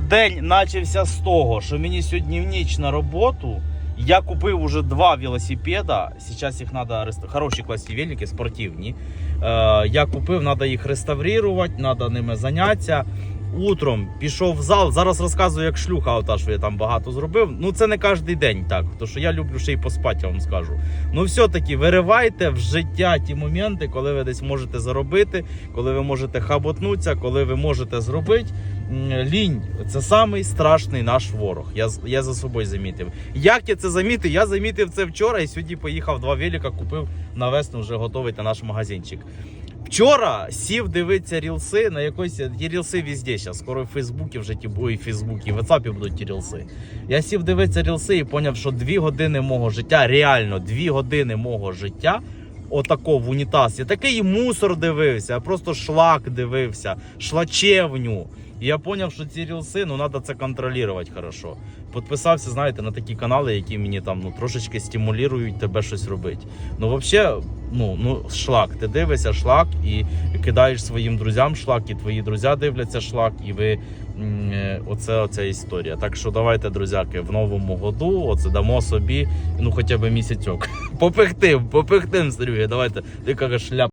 День почався з того, що мені сьогодні в ніч на роботу. Я купив уже два велосипеда. Зараз їх треба хороші класні велики, спортивні. Е, я купив, треба їх реставрувати, треба ними зайнятися. Утром пішов в зал. Зараз розказую, як шлюха, ота, що я там багато зробив. Ну це не кожен день так, тому що я люблю ще й поспати, я вам скажу. Ну все-таки виривайте в життя ті моменти, коли ви десь можете заробити, коли ви можете хаботнутися, коли ви можете зробити. Лінь це самий страшний наш ворог. Я, я за собою замітив. Як я це замітив? Я замітив це вчора і сьогодні поїхав два велика, купив на весну вже готовий на наш магазинчик. Вчора сів дивитися рілси на якось ті рілси везде зараз. Скоро в Фейсбуці вже ті бо і в Фейсбуці, і в WhatsApp будуть ті рілси. Я сів дивитися рілси і зрозумів, що дві години мого життя, реально дві години мого життя. Отако в унітаз. Я такий мусор дивився, я просто шлак дивився, шлачевню. Я зрозумів, що ці рілси, ну треба це контролювати хорошо. Підписався, знаєте, на такі канали, які мені там ну трошечки стимулюють тебе щось робити. Ну, взагалі, ну, ну шлак. Ти дивишся шлак і кидаєш своїм друзям шлак, і твої друзі дивляться шлак, і ви е, оце оця історія. Так що давайте, друзяки, в новому году оце дамо собі ну хоча б місяцьок. Попихтим, попихтим, Сергій, давайте. Ти кажеш шляп.